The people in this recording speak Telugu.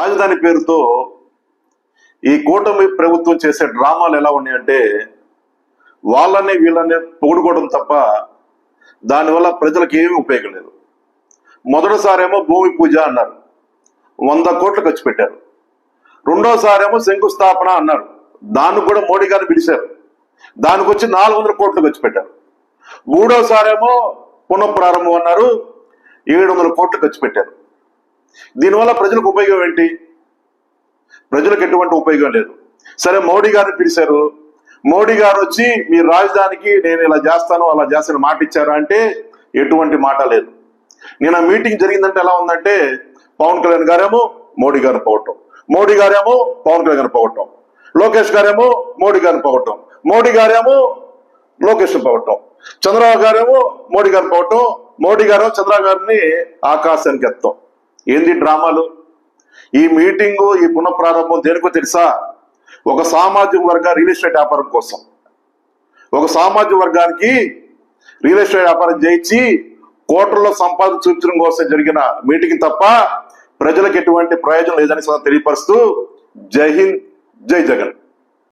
రాజధాని పేరుతో ఈ కూటమి ప్రభుత్వం చేసే డ్రామాలు ఎలా ఉన్నాయంటే వాళ్ళని వీళ్ళని పొగుడుకోవడం తప్ప దానివల్ల ప్రజలకు ఏమీ ఉపయోగం లేదు మొదటిసారేమో భూమి పూజ అన్నారు. వంద కోట్లు ఖర్చు పెట్టారు. రెండోసారేమో శంకుస్థాపన అన్నారు. దాన్ని కూడా మోడీ గారు పిలిచారు. దానికి వచ్చి నాలుగు వందల కోట్లు ఖర్చు పెట్టారు. మూడోసారేమో పునఃప్రారంభం అన్నారు. ఏడు వందల కోట్లు ఖర్చు పెట్టారు. దీనివల్ల ప్రజలకు ఉపయోగం ఏంటి? ప్రజలకు ఎటువంటి ఉపయోగం లేదు. సరే మోడీ గారిని పిలిచారు. మోడీ గారు వచ్చి మీ రాజధానికి నేను ఇలా చేస్తాను అలా చేస్తాను మాట ఇచ్చారా? అంటే ఎటువంటి మాట లేదు. నేను ఆ మీటింగ్ జరిగిందంటే ఎలా ఉందంటే పవన్ కళ్యాణ్ గారేమో మోడీ గారిని పోవటం మోడీ గారేమో పవన్ కళ్యాణ్ గారిని పోవటం లోకేష్ గారేమో మోడీ గారిని పోవటం మోడీ గారేమో లోకేష్ పోవటం చంద్రబాబు గారేమో మోడీ గారిని పోవటం మోడీ గారు చంద్రబాబు గారిని ఆకాశానికి ఎత్తాం ఏంది డ్రామాలు? ఈ మీటింగు ఈ పునఃప్రారంభం దేనికో తెలుసా? ఒక సామాజిక వర్గ రియల్ ఎస్టేట్ వ్యాపారం కోసం. ఒక సామాజిక వర్గానికి రియల్ ఎస్టేట్ వ్యాపారం చేయించి కోట్లలో సంపాదన చూపించడం కోసం జరిగిన మీటింగ్ తప్ప ప్రజలకు ఎటువంటి ప్రయోజనం లేదని తెలియపరుస్తూ జై హింద్ జై జగన్.